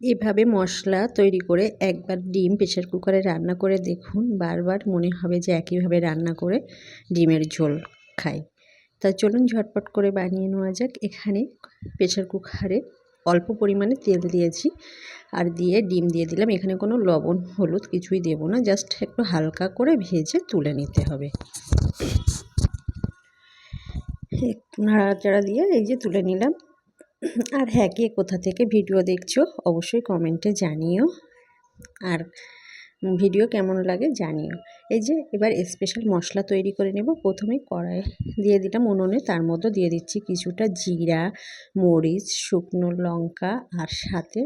এভাবে মশলা তৈরি করে একবার ডিম প্রেশার কুকারে রান্না করে দেখুন। বারবার মনে হবে যে একইভাবে রান্না করে ডিমের ঝোল খাই। তা চলুন ঝটপট করে বানিয়ে নেওয়া যাক। এখানে প্রেশার কুকারে অল্প পরিমাণে তেল দিয়েছি আর দিয়ে ডিম দিয়ে দিলাম। এখানে কোনো লবণ, হলুদ কিছুই দেব না। জাস্ট একটু হালকা করে ভেজে তুলে নিতে হবে। নাড়াচাড়া দিয়ে এই যে তুলে নিলাম। আর হ্যাঁ কে কোথা থেকে ভিডিও দেখছ অবশ্যই কমেন্টে জানিও। আর ভিডিও কেমন লাগে জানিও। এই যে এবার স্পেশাল মশলা তৈরি করে নেব। প্রথমে কড়াই দিয়ে দিলাম উনুনে, তার মধ্যে দিয়ে দিচ্ছি কিছুটা জিরা, মরিচ, শুকনো লঙ্কা আর সাথে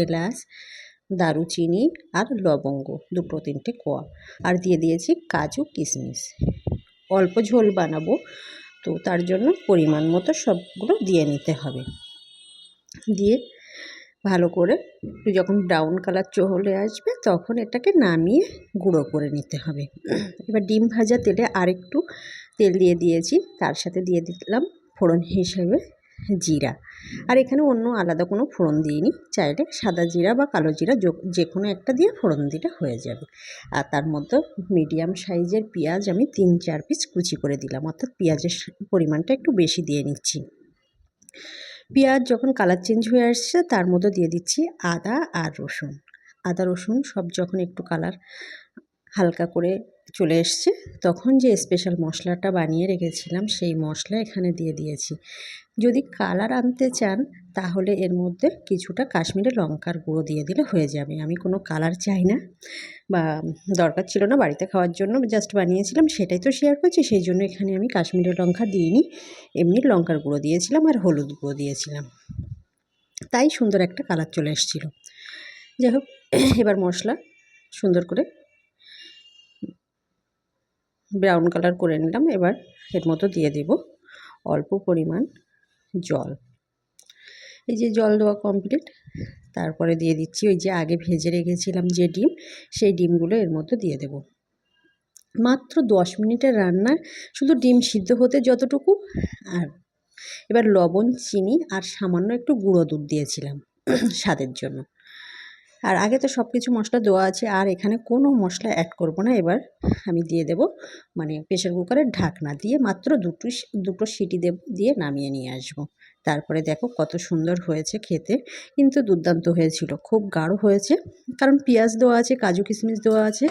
এলাচ, দারুচিনি আর লবঙ্গ, দুটো তিনটে কোয়া। আর দিয়ে দিয়েছি কাজু কিশমিশ অল্প ঝোল বানাবো। তো তার জন্য পরিমাণ মতো সবগুলো দিয়ে নিতে হবে। দিয়ে ভালো করে যখন ব্রাউন কালার চলে আসবে তখন এটাকে নামিয়ে গুঁড়ো করে নিতে হবে। এবার ডিম ভাজা তেলে আরেকটু তেল দিয়ে দিয়েছি, তার সাথে দিয়ে দিলাম ফোড়ন হিসেবে জিরা। আর এখানে অন্য আলাদা কোনো ফোড়ন দিইনি। চাইলে সাদা জিরা বা কালো জিরা যে কোনো একটা দিয়ে ফোড়ন দিলে হয়ে যাবে। আর তার মধ্যে মিডিয়াম সাইজের পেঁয়াজ আমি তিন চার পিস কুচি করে দিলাম। অর্থাৎ পেঁয়াজের পরিমাণটা একটু বেশি দিয়ে নিচ্ছি। পেঁয়াজ যখন কালার চেঞ্জ হয়ে আসছে, তার মধ্যে দিয়ে দিচ্ছি আদা আর রসুন। আদা রসুন সব যখন একটু কালার হালকা করে চলে এসছে। তখন যে স্পেশাল মশলাটা বানিয়ে রেখেছিলাম, সেই মশলা এখানে দিয়ে দিয়েছি। যদি কালার আনতে চান, তাহলে এর মধ্যে কিছুটা কাশ্মীরি লঙ্কার গুঁড়ো দিয়ে দিলে হয়ে যাবে। আমি কোনো কালার চাই না বা দরকার ছিল না বাড়িতে খাওয়ার জন্য জাস্ট বানিয়েছিলাম, সেটাই তো শেয়ার করছি। সেই জন্য এখানে আমি কাশ্মীরি লঙ্কা দিইনি, এমনি লঙ্কার গুঁড়ো দিয়েছিলাম আর হলুদ গুঁড়ো দিয়েছিলাম। তাই সুন্দর একটা কালার চলে এসেছিল। যাই হোক, এবার মশলা সুন্দর করে ব্রাউন কালার করে নিলাম। এবার এর মতো দিয়ে দেব অল্প পরিমাণ জল। এই যে জল দেওয়া কমপ্লিট তারপরে দিয়ে দিচ্ছি ওই যে আগে ভেজে রেখেছিলাম যে ডিম, সেই ডিমগুলো এর মধ্যে দিয়ে দেব। মাত্র দশ মিনিটের রান্নার শুধু ডিম সিদ্ধ হতে যতটুকু, আর এবার লবণ, চিনি আর সামান্য একটু গুঁড়ো দুধ দিয়েছিলাম স্বাদের জন্য। আর আগে তো সব কিছু মশলা দেওয়া আছে, আর এখানে কোনো মশলা অ্যাড করব না এবার আমি দিয়ে দেব মানে প্রেশার কুকারের ঢাকনা দিয়ে মাত্র দুটো দুটো সিটি দেব, দিয়ে নামিয়ে নিয়ে আসব। তারপরে দেখো কত সুন্দর হয়েছে খেতে। কিন্তু দুর্দান্ত হয়েছিল, খুব গাঢ় হয়েছে। কারণ পেঁয়াজ দেওয়া আছে, কাজু কিশমিশ দেওয়া আছে,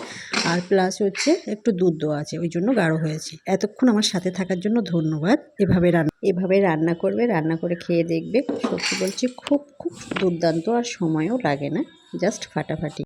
আর প্লাস হচ্ছে একটু দুধ দেওয়া আছে, ওই জন্য গাঢ় হয়েছে। এতক্ষণ আমার সাথে থাকার জন্য ধন্যবাদ। এভাবে রান্না এভাবে রান্না করবে, রান্না করে খেয়ে দেখবে। সত্যি বলছি, খুব খুব দুর্দান্ত আর সময়ও লাগে না জাস্ট ফাটাফাটি।